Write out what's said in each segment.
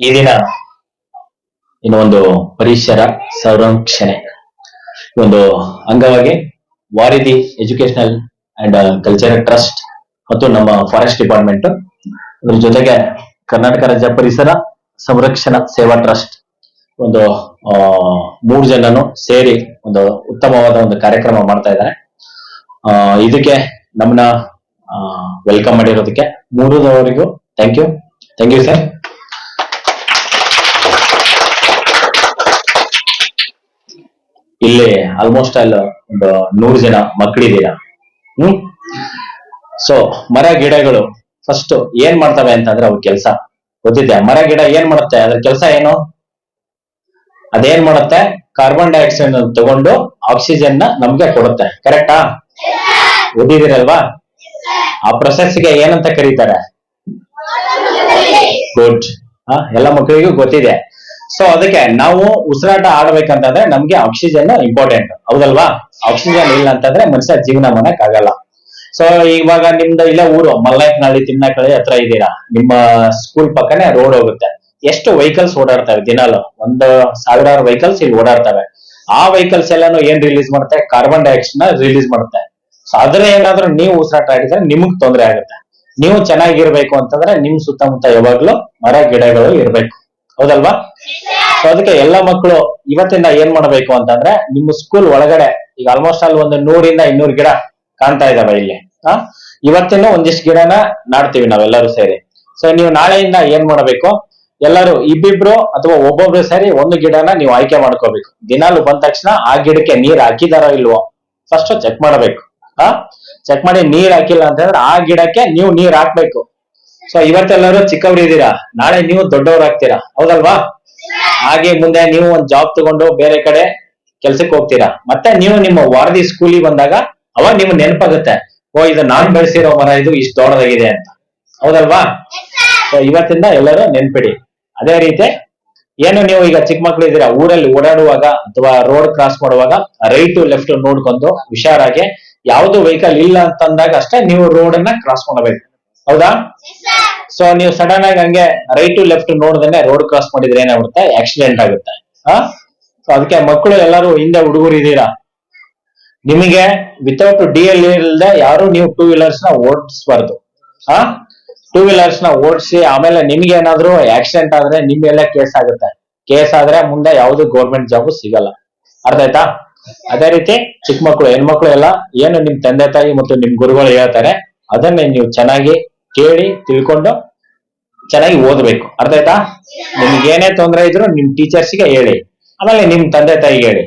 ಈ ದಿನ ಇನ್ನು ಒಂದು ಪರಿಸರ ಸಂರಕ್ಷಣೆ. ಒಂದು ಅಂಗವಾಗಿ Varidhi educational and cultural trust ಮತ್ತು ನಮ್ಮ ಫಾರೆಸ್ಟ್ ಡಿಪಾರ್ಟ್ಮೆಂಟ್ ಅದ್ರ ಜೊತೆಗೆ ಕರ್ನಾಟಕ ರಾಜ್ಯ ಪರಿಸರ ಸಂರಕ್ಷಣಾ ಸೇವಾ ಟ್ರಸ್ಟ್ ಒಂದು ಮೂರು ಜನನು ಸೇರಿ ಒಂದು ಉತ್ತಮವಾದ ಒಂದು ಕಾರ್ಯಕ್ರಮ ಮಾಡ್ತಾ ಇದ್ದಾರೆ. ಇದಕ್ಕೆ ನಮ್ಮನ್ನ ವೆಲ್ಕಮ್ ಮಾಡಿರೋದಕ್ಕೆ ಮೂರುದವರಿಗೂ thank you thank you sir ಇಲ್ಲಿ ಆಲ್ಮೋಸ್ಟ್ ಆಲ್ ಒಂದು ನೂರು ಜನ ಮಕ್ಕಳಿದ್ದೀರಾ? ಹ್ಮ್? ಸೊ ಮರ ಗಿಡಗಳು ಫಸ್ಟ್ ಏನ್ ಮಾಡ್ತವೆ ಅಂತಂದ್ರೆ ಅವು ಕೆಲಸ. ಗೊತ್ತಿದೆ ಮರ ಗಿಡ ಏನ್ ಮಾಡುತ್ತೆ? ಅದ್ರ ಕೆಲಸ ಏನು? ಅದೇನ್ ಮಾಡುತ್ತೆ? ಕಾರ್ಬನ್ ಡೈಆಕ್ಸೈಡ್ ತಗೊಂಡು ಆಕ್ಸಿಜನ್ನ ನಮ್ಗೆ ಕೊಡುತ್ತೆ. ಕರೆಕ್ಟಾ ಓದಿದಿರಲ್ವಾ ಆ ಪ್ರೊಸೆಸ್ಗೆ ಏನಂತ ಕರೀತಾರೆ? ಗುಡ್ ಎಲ್ಲ ಮಕ್ಕಳಿಗೂ ಗೊತ್ತಿದೆ. ಸೊ ಅದಕ್ಕೆ ನಾವು ಉಸಿರಾಟ ಆಡ್ಬೇಕಂತಂದ್ರೆ ನಮ್ಗೆ ಆಕ್ಸಿಜನ್ ಇಂಪಾರ್ಟೆಂಟ್ ಹೌದಲ್ವಾ? ಆಕ್ಸಿಜನ್ ಇಲ್ಲ ಅಂತಂದ್ರೆ ಮನುಷ್ಯ ಜೀವನ ಮಾಡಕ್ ಆಗಲ್ಲ. ಸೊ ಇವಾಗ ನಿಮ್ದು ಇಲ್ಲ ಊರು ಮಲ್ಲಾಯ್ಕನಹಳ್ಳಿ ತಿನ್ನಕಳಿ ಹತ್ರ ಇದ್ದೀರಾ? ನಿಮ್ಮ ಸ್ಕೂಲ್ ಪಕ್ಕನೆ ರೋಡ್ ಹೋಗುತ್ತೆ. ಎಷ್ಟು ವೆಹಿಕಲ್ಸ್ ಓಡಾಡ್ತವೆ ದಿನಾಲು? ಒಂದು ಸಾವಿರಾರು ವೆಹಿಕಲ್ಸ್ ಇಲ್ಲಿ ಓಡಾಡ್ತವೆ. ಆ ವೆಹಿಕಲ್ಸ್ ಎಲ್ಲಾನು ಏನ್ ರಿಲೀಸ್ ಮಾಡುತ್ತೆ? ಕಾರ್ಬನ್ ಡೈಆಕ್ಸೈಡ್ನ ರಿಲೀಸ್ ಮಾಡುತ್ತೆ. ಸೊ ಅದ್ರ ಏನಾದ್ರೂ ನೀವು ಉಸಿರಾಟ ಆಡಿದ್ರೆ ನಿಮಗ್ ತೊಂದರೆ ಆಗುತ್ತೆ. ನೀವು ಚೆನ್ನಾಗಿರ್ಬೇಕು ಅಂತಂದ್ರೆ ನಿಮ್ ಸುತ್ತಮುತ್ತ ಯಾವಾಗ್ಲೂ ಮರ, ಗಿಡಗಳು ಇರ್ಬೇಕು. ಹೌದಲ್ವಾ? ಸೊ ಅದಕ್ಕೆ ಎಲ್ಲ ಮಕ್ಕಳು ಇವತ್ತಿಂದ ಏನ್ ಮಾಡಬೇಕು ಅಂತಂದ್ರೆ ನಿಮ್ಮ ಸ್ಕೂಲ್ ಒಳಗಡೆ ಈಗ ಆಲ್ಮೋಸ್ಟ್ ಅಲ್ಲಿ ಒಂದು ನೂರಿಂದ ಇನ್ನೂರು ಗಿಡ ಕಾಣ್ತಾ ಇದಾವೆ ಇಲ್ಲಿ. ಆ? ಇವತ್ತಿನ ಒಂದಿಷ್ಟು ಗಿಡನ ನಾಡ್ತೀವಿ ನಾವೆಲ್ಲರೂ ಸೇರಿ. ಸೊ ನೀವು ನಾಳೆಯಿಂದ ಏನ್ ಮಾಡಬೇಕು? ಎಲ್ಲರೂ ಇಬ್ಬಿಬ್ರು ಅಥವಾ ಒಬ್ಬೊಬ್ರು ಸೇರಿ ಒಂದು ಗಿಡನ ನೀವು ಆಯ್ಕೆ ಮಾಡ್ಕೋಬೇಕು. ದಿನಾಲು ಬಂದ ತಕ್ಷಣ ಆ ಗಿಡಕ್ಕೆ ನೀರ್ ಹಾಕಿದಾರೋ ಇಲ್ವೋ? ಫಸ್ಟ್ ಚೆಕ್ ಮಾಡಬೇಕು. ಆ? ಚೆಕ್ ಮಾಡಿ ನೀರ್ ಹಾಕಿಲ್ಲ ಅಂತಂದ್ರೆ ಆ ಗಿಡಕ್ಕೆ ನೀವು ನೀರ್ ಹಾಕ್ಬೇಕು. ಸೊ ಇವತ್ತೆಲ್ಲರೂ ಚಿಕ್ಕವ್ರು ಇದ್ದೀರಾ ನಾಳೆ ನೀವು ದೊಡ್ಡವರಾಗ್ತೀರಾ ಹೌದಲ್ವಾ? ಹಾಗೆ ಮುಂದೆ ನೀವು ಒಂದ್ ಜಾಬ್ ತಗೊಂಡು ಬೇರೆ ಕಡೆ ಕೆಲ್ಸಕ್ಕೆ ಹೋಗ್ತೀರಾ? ಮತ್ತೆ ನೀವು ನಿಮ್ಮ ವಾರದಿ ಸ್ಕೂಲಿಗೆ ಬಂದಾಗ ಅವಾಗ ನಿಮ್ಗೆ ನೆನಪಾಗುತ್ತೆ, ಓ, ಇದು ನಾನ್ ಬೆಳೆಸಿರೋ ಮರ, ಇದು ಇಷ್ಟು ದೊಡ್ಡದಾಗಿದೆ ಅಂತ. ಹೌದಲ್ವಾ? ಸೊ ಇವತ್ತಿಂದ ಎಲ್ಲರೂ ನೆನ್ಪಿಡಿ. ಅದೇ ರೀತಿ, ಏನು ನೀವು ಈಗ ಚಿಕ್ಕ ಮಕ್ಳು ಇದ್ದೀರಾ ಊರಲ್ಲಿ ಓಡಾಡುವಾಗ ಅಥವಾ ರೋಡ್ ಕ್ರಾಸ್ ಮಾಡುವಾಗ ರೈಟ್ ಲೆಫ್ಟ್ ನೋಡ್ಕೊಂಡು ಹುಷಾರಾಗಿ ಯಾವ್ದು ವೆಹಿಕಲ್ ಇಲ್ಲ ಅಂತಂದಾಗ ಅಷ್ಟೇ ನೀವು ರೋಡ್ ಅನ್ನ ಕ್ರಾಸ್ ಮಾಡಬೇಕು. ಹೌದಾ? ಸೊ ನೀವು ಸಡನ್ ಆಗಿ ಹಂಗೆ ರೈಟ್ ಟು ಲೆಫ್ಟ್ ನೋಡ್ದೇನೆ ರೋಡ್ ಕ್ರಾಸ್ ಮಾಡಿದ್ರೆ ಏನಾಗುತ್ತೆ? ಆಕ್ಸಿಡೆಂಟ್ ಆಗುತ್ತೆ. ಹಾ? ಸೊ ಅದಕ್ಕೆ ಮಕ್ಕಳು ಎಲ್ಲರೂ ಹಿಂದೆ ಹುಡುಗರು ಇದ್ದೀರಾ? ನಿಮಗೆ ವಿತೌಟ್ ಡಿ ಎಲ್ ಇಲ್ಲದೆ ಯಾರು ನೀವು ಟೂ ವೀಲರ್ಸ್ನ ಓಡಿಸಬಾರ್ದು. ಹಾ? ಟೂ ವೀಲರ್ಸ್ನ ಓಡಿಸಿ ಆಮೇಲೆ ನಿಮ್ಗೆ ಏನಾದ್ರು ಆಕ್ಸಿಡೆಂಟ್ ಆದ್ರೆ ನಿಮ್ ಮೇಲೆ ಕೇಸ್ ಆಗುತ್ತೆ. ಕೇಸ್ ಆದ್ರೆ ಮುಂದೆ ಯಾವ್ದು ಗೌರ್ಮೆಂಟ್ ಜಾಬ್ ಸಿಗಲ್ಲ. ಅರ್ಥ ಆಯ್ತಾ? ಅದೇ ರೀತಿ ಚಿಕ್ಕ ಮಕ್ಕಳು ಹೆಣ್ಮಕ್ಳು ಎಲ್ಲ ಏನು ನಿಮ್ ತಂದೆ ತಾಯಿ ಮತ್ತು ನಿಮ್ ಗುರುಗಳು ಹೇಳ್ತಾರೆ ಅದನ್ನೇ ನೀವು ಚೆನ್ನಾಗಿ ಕೇಳಿ ತಿಳ್ಕೊಂಡು ಚೆನ್ನಾಗಿ ಓದ್ಬೇಕು. ಅರ್ಥ ಆಯ್ತಾ? ನಿಮ್ಗೆ ಏನೇ ತೊಂದರೆ ಇದ್ರು ನಿಮ್ ಟೀಚರ್ಸ್ಗೆ ಹೇಳಿ. ಆಮೇಲೆ ನಿಮ್ ತಂದೆ ತಾಯಿಗೆ ಹೇಳಿ.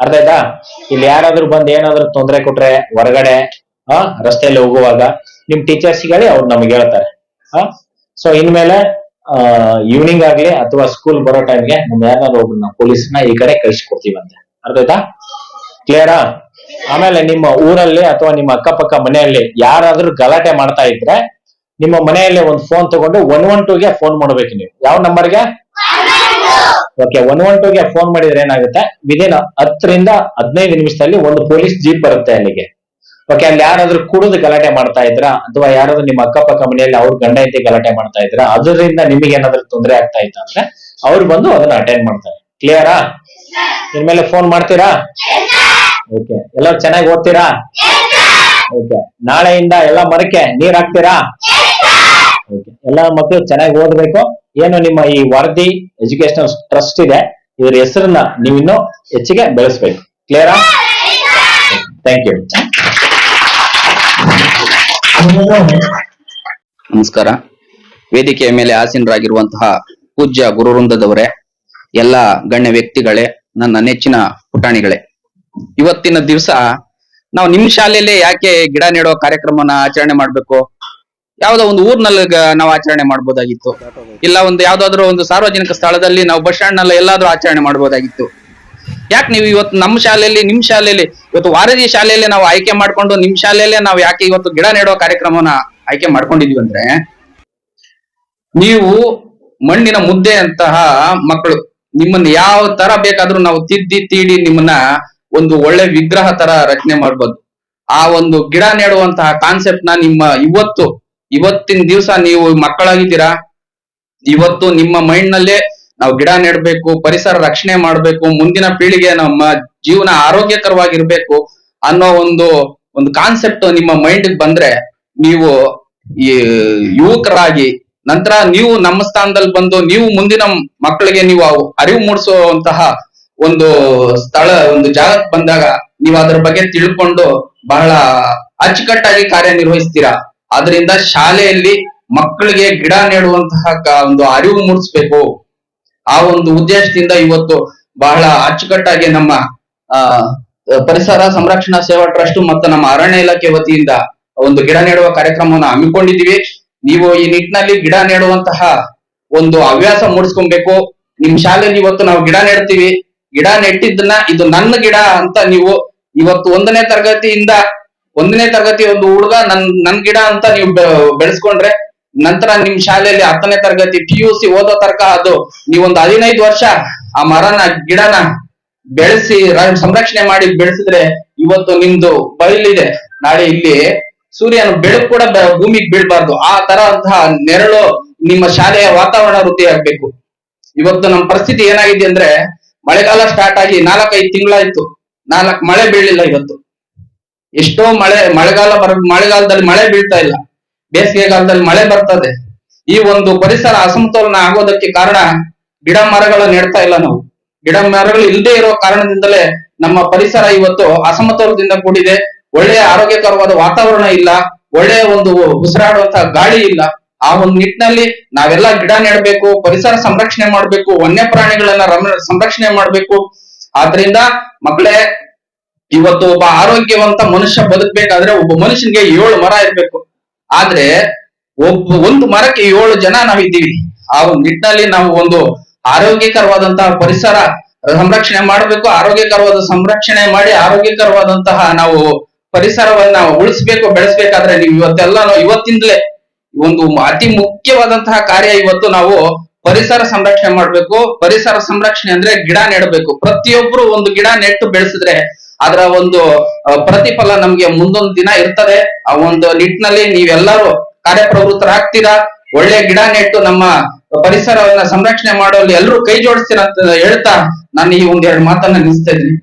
ಅರ್ಥ ಆಯ್ತಾ? ಇಲ್ಲಿ ಯಾರಾದ್ರೂ ಬಂದು ಏನಾದ್ರು ತೊಂದರೆ ಕೊಟ್ರೆ ಹೊರಗಡೆ, ಆ, ರಸ್ತೆಯಲ್ಲಿ ಹೋಗುವಾಗ ನಿಮ್ ಟೀಚರ್ಸ್ ಹೇಳಿ ಅವ್ರು ನಮ್ಗೆ ಹೇಳ್ತಾರೆ. ಆ? ಸೊ ಇನ್ಮೇಲೆ ಈವ್ನಿಂಗ್ ಆಗ್ಲಿ ಅಥವಾ ಸ್ಕೂಲ್ ಬರೋ ಟೈಮ್ಗೆ ನಮ್ ಯಾರಾದ್ರೂ ಒಬ್ಬನ ಪೊಲೀಸ್ನ ಈ ಕಡೆ ಕಳಿಸ್ಕೊಡ್ತೀವಂತೆ ಅರ್ಥ ಆಯ್ತಾ? ಕ್ಲಿಯರಾ ಆಮೇಲೆ ನಿಮ್ಮ ಊರಲ್ಲಿ ಅಥವಾ ನಿಮ್ಮ ಅಕ್ಕಪಕ್ಕ ಮನೆಯಲ್ಲಿ ಯಾರಾದ್ರೂ ಗಲಾಟೆ ಮಾಡ್ತಾ ಇದ್ರೆ ನಿಮ್ಮ ಮನೆಯಲ್ಲಿ ಒಂದು ಫೋನ್ ತಗೊಂಡು ಒನ್ ಒನ್ ಟೂಗೆ ಫೋನ್ ಮಾಡ್ಬೇಕು ನೀವು. ಯಾವ ನಂಬರ್ಗೆ ಓಕೆ ಒನ್ ಒನ್ ಟೂಗೆ ಫೋನ್ ಮಾಡಿದ್ರೆ ಏನಾಗುತ್ತೆ? ವಿದಿನ್ ಹತ್ತರಿಂದ ಹದಿನೈದು ನಿಮಿಷದಲ್ಲಿ ಒಂದು ಪೊಲೀಸ್ ಜೀಪ್ ಬರುತ್ತೆ ಅಲ್ಲಿಗೆ. ಓಕೆ ಅಲ್ಲಿ ಯಾರಾದ್ರೂ ಕುಡಿದು ಗಲಾಟೆ ಮಾಡ್ತಾ ಇದ್ರ? ಅಥವಾ ಯಾರಾದ್ರೂ ನಿಮ್ಮ ಅಕ್ಕಪಕ್ಕ ಮನೆಯಲ್ಲಿ ಅವ್ರ ಗಂಡ ಐತಿ ಗಲಾಟೆ ಮಾಡ್ತಾ ಇದ್ರಾ? ಅದರಿಂದ ನಿಮಗೆ ಏನಾದ್ರೂ ತೊಂದರೆ ಆಗ್ತಾ ಇತ್ತು ಅಂದ್ರೆ ಅವ್ರು ಬಂದು ಅದನ್ನ ಅಟೆಂಡ್ ಮಾಡ್ತಾರೆ. ಕ್ಲಿಯರಾ ಇನ್ಮೇಲೆ ಫೋನ್ ಮಾಡ್ತೀರಾ? ಓಕೆ ಎಲ್ಲರೂ ಚೆನ್ನಾಗಿ ಓದ್ತೀರಾ? ಓಕೆ ನಾಳೆಯಿಂದ ಎಲ್ಲ ಮರಕ್ಕೆ ನೀರ್ ಹಾಕ್ತೀರಾ? ಎಲ್ಲ ಮಕ್ಕಳು ಚೆನ್ನಾಗಿ ಓದಬೇಕು. ಏನು ನಿಮ್ಮ ಈ ವರದಿ ಎಜುಕೇಶನಲ್ ಟ್ರಸ್ಟ್ ಇದೆ, ಇದರ ಹೆಸರನ್ನ ನೀವು ಇನ್ನೂ ಹೆಚ್ಚಿಗೆ ಬೆಳೆಸ್ಬೇಕು. ಕ್ಲಿಯರಾ ಥ್ಯಾಂಕ್ ಯು ನಮಸ್ಕಾರ. ವೇದಿಕೆಯ ಮೇಲೆ ಆಸೀನರಾಗಿರುವಂತಹ ಪೂಜ್ಯ ಗುರುವೃಂದದವರೇ, ಎಲ್ಲ ಗಣ್ಯ ವ್ಯಕ್ತಿಗಳೇ, ನನ್ನ ನೆಚ್ಚಿನ ಪುಟಾಣಿಗಳೇ. ಇವತ್ತಿನ ದಿವಸ ನಾವು ನಿಮ್ ಶಾಲೆಯಲ್ಲೇ ಯಾಕೆ ಗಿಡ ನೆಡೋ ಕಾರ್ಯಕ್ರಮನ ಆಚರಣೆ ಮಾಡ್ಬೇಕು? ಯಾವ್ದೋ ಒಂದು ಊರ್ನಲ್ಲಿ ನಾವು ಆಚರಣೆ ಮಾಡಬಹುದಾಗಿತ್ತು ಇಲ್ಲ ಒಂದು ಯಾವ್ದಾದ್ರು ಒಂದು ಸಾರ್ವಜನಿಕ ಸ್ಥಳದಲ್ಲಿ ನಾವು ಬಸ್ ಸ್ಟ್ಯಾಂಡ್ನಲ್ಲಿ ಎಲ್ಲಾದ್ರೂ ಆಚರಣೆ ಮಾಡಬಹುದಾಗಿತ್ತು ಯಾಕೆ ನೀವು ಇವತ್ತು ನಮ್ಮ ಶಾಲೆಯಲ್ಲಿ ನಿಮ್ ಶಾಲೆಯಲ್ಲಿ, ಇವತ್ತು ವಾರದಿ ಶಾಲೆಯಲ್ಲಿ ನಾವು ಆಯ್ಕೆ ಮಾಡ್ಕೊಂಡು ನಿಮ್ ಶಾಲೆಯಲ್ಲೇ ನಾವು ಯಾಕೆ ಇವತ್ತು ಗಿಡ ನೆಡುವ ಕಾರ್ಯಕ್ರಮವನ್ನ ಆಯ್ಕೆ ಮಾಡ್ಕೊಂಡಿದೀವಿ ಅಂದ್ರೆ, ನೀವು ಮಣ್ಣಿನ ಮುದ್ದೆ ಅಂತಹ ಮಕ್ಕಳು, ನಿಮ್ಮನ್ನ ಯಾವ ತರ ಬೇಕಾದ್ರೂ ನಾವು ತಿದ್ದಿ, ತೀಡಿ ನಿಮ್ಮನ್ನ ಒಂದು ಒಳ್ಳೆ ವಿಗ್ರಹ ತರ ರಚನೆ ಮಾಡ್ಬೋದು. ಆ ಒಂದು ಗಿಡ ನೆಡುವಂತಹ ಕಾನ್ಸೆಪ್ಟ್ನ ನಿಮ್ಮ ಇವತ್ತು ಇವತ್ತಿನ ದಿವಸ ನೀವು ಮಕ್ಕಳಾಗಿದ್ದೀರಾ? ಇವತ್ತು ನಿಮ್ಮ ಮೈಂಡ್ ನಲ್ಲೇ ನಾವು ಗಿಡ ನೆಡ್ಬೇಕು, ಪರಿಸರ ರಕ್ಷಣೆ ಮಾಡ್ಬೇಕು, ಮುಂದಿನ ಪೀಳಿಗೆ ನಮ್ಮ ಜೀವನ ಆರೋಗ್ಯಕರವಾಗಿರ್ಬೇಕು ಅನ್ನೋ ಒಂದು ಒಂದು ಕಾನ್ಸೆಪ್ಟ್ ನಿಮ್ಮ ಮೈಂಡ್ ಬಂದ್ರೆ ನೀವು ಈ ಯುವಕರಾಗಿ ನಂತರ ನೀವು ನಮ್ಮ ಸ್ಥಾನದಲ್ಲಿ ಬಂದು ನೀವು ಮುಂದಿನ ಮಕ್ಕಳಿಗೆ ನೀವು ಅರಿವು ಮೂಡಿಸುವಂತಹ ಒಂದು ಸ್ಥಳ, ಒಂದು ಜಾಗಕ್ಕೆ ಬಂದಾಗ ನೀವು ಅದ್ರ ಬಗ್ಗೆ ತಿಳ್ಕೊಂಡು ಬಹಳ ಅಚ್ಚುಕಟ್ಟಾಗಿ ಕಾರ್ಯನಿರ್ವಹಿಸ್ತೀರಾ? ಆದ್ರಿಂದ ಶಾಲೆಯಲ್ಲಿ ಮಕ್ಕಳಿಗೆ ಗಿಡ ನೆಡುವಂತಹ ಒಂದು ಅರಿವು ಮೂಡಿಸ್ಬೇಕು. ಆ ಒಂದು ಉದ್ದೇಶದಿಂದ ಇವತ್ತು ಬಹಳ ಅಚ್ಚುಕಟ್ಟಾಗಿ ನಮ್ಮ ಪರಿಸರ ಸಂರಕ್ಷಣಾ ಸೇವಾ ಟ್ರಸ್ಟ್ ಮತ್ತು ನಮ್ಮ ಅರಣ್ಯ ಇಲಾಖೆ ವತಿಯಿಂದ ಒಂದು ಗಿಡ ನೆಡುವ ಕಾರ್ಯಕ್ರಮವನ್ನು ಹಮ್ಮಿಕೊಂಡಿದ್ದೀವಿ. ನೀವು ಈ ನಿಟ್ಟಿನಲ್ಲಿ ಗಿಡ ನೆಡುವಂತಹ ಒಂದು ಹವ್ಯಾಸ ಮೂಡಿಸ್ಕೊಬೇಕು. ನಿಮ್ ಶಾಲೆಯಲ್ಲಿ ಇವತ್ತು ನಾವು ಗಿಡ ನೆಡ್ತೀವಿ. ಗಿಡ ನೆಟ್ಟಿದ್ದನ್ನ ಇದು ನನ್ನ ಗಿಡ ಅಂತ ನೀವು ಇವತ್ತು ಒಂದನೇ ತರಗತಿಯಿಂದ ಒಂದನೇ ತರಗತಿ ಒಂದು ಹುಡುಗ ನನ್ ನನ್ ಗಿಡ ಅಂತ ನೀವು ಬೆಳೆಸ್ಕೊಂಡ್ರೆ ನಂತರ ನಿಮ್ ಶಾಲೆಯಲ್ಲಿ ಹತ್ತನೇ ತರಗತಿ ಪಿ ಯು ಸಿ ಓದೋ ತರ್ಕ ಅದು. ನೀವೊಂದು ಹದಿನೈದು ವರ್ಷ ಆ ಮರನ, ಗಿಡನ ಬೆಳೆಸಿ ಸಂರಕ್ಷಣೆ ಮಾಡಿ ಬೆಳೆಸಿದ್ರೆ ಇವತ್ತು ನಿಮ್ದು ಬಯಲಿದೆ. ನಾಳೆ ಇಲ್ಲಿ ಸೂರ್ಯನ ಬೆಳಕು ಕೂಡ ಭೂಮಿಗೆ ಬೀಳ್ಬಾರ್ದು. ಆ ತರ ಅಂತಹ ನೆರಳು ನಿಮ್ಮ ಶಾಲೆಯ ವಾತಾವರಣ ವೃದ್ಧಿ ಆಗ್ಬೇಕು ಇವತ್ತು ನಮ್ಮ ಪರಿಸ್ಥಿತಿ ಏನಾಗಿದೆ ಅಂದ್ರೆ ಮಳೆಗಾಲ ಸ್ಟಾರ್ಟ್ ಆಗಿ ನಾಲ್ಕೈದು ತಿಂಗಳಾಯ್ತು. ನಾಲ್ಕು ಮಳೆ ಬೀಳಲಿಲ್ಲ ಇವತ್ತು. ಎಷ್ಟೋ ಮಳೆ, ಮಳೆಗಾಲ ಬರ, ಮಳೆಗಾಲದಲ್ಲಿ ಮಳೆ ಬೀಳ್ತಾ ಇಲ್ಲ. ಬೇಸಿಗೆಗಾಲದಲ್ಲಿ ಮಳೆ ಬರ್ತದೆ. ಈ ಒಂದು ಪರಿಸರ ಅಸಮತೋಲನ ಆಗೋದಕ್ಕೆ ಕಾರಣ ಗಿಡ ಮರಗಳು ನೆಡ್ತಾ ಇಲ್ಲ ನಾವು. ಗಿಡ ಮರಗಳು ಇಲ್ಲದೆ ಇರೋ ಕಾರಣದಿಂದಲೇ ನಮ್ಮ ಪರಿಸರ ಇವತ್ತು ಅಸಮತೋಲದಿಂದ ಕೂಡಿದೆ. ಒಳ್ಳೆಯ ಆರೋಗ್ಯಕರವಾದ ವಾತಾವರಣ ಇಲ್ಲ. ಒಳ್ಳೆಯ ಒಂದು ಉಸಿರಾಡುವಂತಹ ಗಾಳಿ ಇಲ್ಲ. ಆ ಒಂದು ನಿಟ್ಟಿನಲ್ಲಿ ನಾವೆಲ್ಲ ಗಿಡ ನೆಡಬೇಕು, ಪರಿಸರ ಸಂರಕ್ಷಣೆ ಮಾಡಬೇಕು ವನ್ಯ ಪ್ರಾಣಿಗಳನ್ನ ಸಂರಕ್ಷಣೆ ಮಾಡಬೇಕು. ಆದ್ರಿಂದ ಮಕ್ಕಳೇ ಇವತ್ತು ಒಬ್ಬ ಆರೋಗ್ಯವಂತ ಮನುಷ್ಯ ಬದುಕಬೇಕಾದ್ರೆ ಒಬ್ಬ ಮನುಷ್ಯನಿಗೆ ಏಳು ಮರ ಇರ್ಬೇಕು. ಆದ್ರೆ ಒಬ್ಬ, ಒಂದು ಮರಕ್ಕೆ ಏಳು ಜನ ನಾವಿದ್ದೀವಿ. ಆ ನಿಟ್ಟಿನಲ್ಲಿ ನಾವು ಒಂದು ಆರೋಗ್ಯಕರವಾದಂತಹ ಪರಿಸರ ಸಂರಕ್ಷಣೆ ಮಾಡಬೇಕು. ಆರೋಗ್ಯಕರವಾದ ಸಂರಕ್ಷಣೆ ಮಾಡಿ ಆರೋಗ್ಯಕರವಾದಂತಹ ನಾವು ಪರಿಸರವನ್ನ ಉಳಿಸ್ಬೇಕು, ಬೆಳೆಸ್ಬೇಕಾದ್ರೆ ನೀವು ಇವತ್ತೆಲ್ಲ ಇವತ್ತಿಂದಲೇ ಒಂದು ಅತಿ ಮುಖ್ಯವಾದಂತಹ ಕಾರ್ಯ ಇವತ್ತು ನಾವು ಪರಿಸರ ಸಂರಕ್ಷಣೆ ಮಾಡ್ಬೇಕು. ಪರಿಸರ ಸಂರಕ್ಷಣೆ ಅಂದ್ರೆ ಗಿಡ ನೆಡಬೇಕು. ಪ್ರತಿಯೊಬ್ರು ಒಂದು ಗಿಡ ನೆಟ್ಟು ಬೆಳೆಸಿದ್ರೆ ಅದರ ಒಂದು ಪ್ರತಿಫಲ ನಮ್ಗೆ ಮುಂದೊಂದು ದಿನ ಇರ್ತದೆ. ಆ ಒಂದು ನಿಟ್ಟಿನಲ್ಲಿ ನೀವೆಲ್ಲರೂ ಕಾರ್ಯಪ್ರವೃತ್ತರಾಗ್ತೀರಾ? ಒಳ್ಳೆ ಗಿಡ ನೆಟ್ಟು ನಮ್ಮ ಪರಿಸರವನ್ನ ಸಂರಕ್ಷಣೆ ಮಾಡುವಲ್ಲಿ ಎಲ್ಲರೂ ಕೈ ಜೋಡಿಸ್ತೀರ ಅಂತ ಹೇಳ್ತಾ ನಾನು ಈ ಒಂದೆರಡು ಮಾತನ್ನ ನಿಲ್ಲಿಸ್ತಾ ಇದ್ದೀನಿ.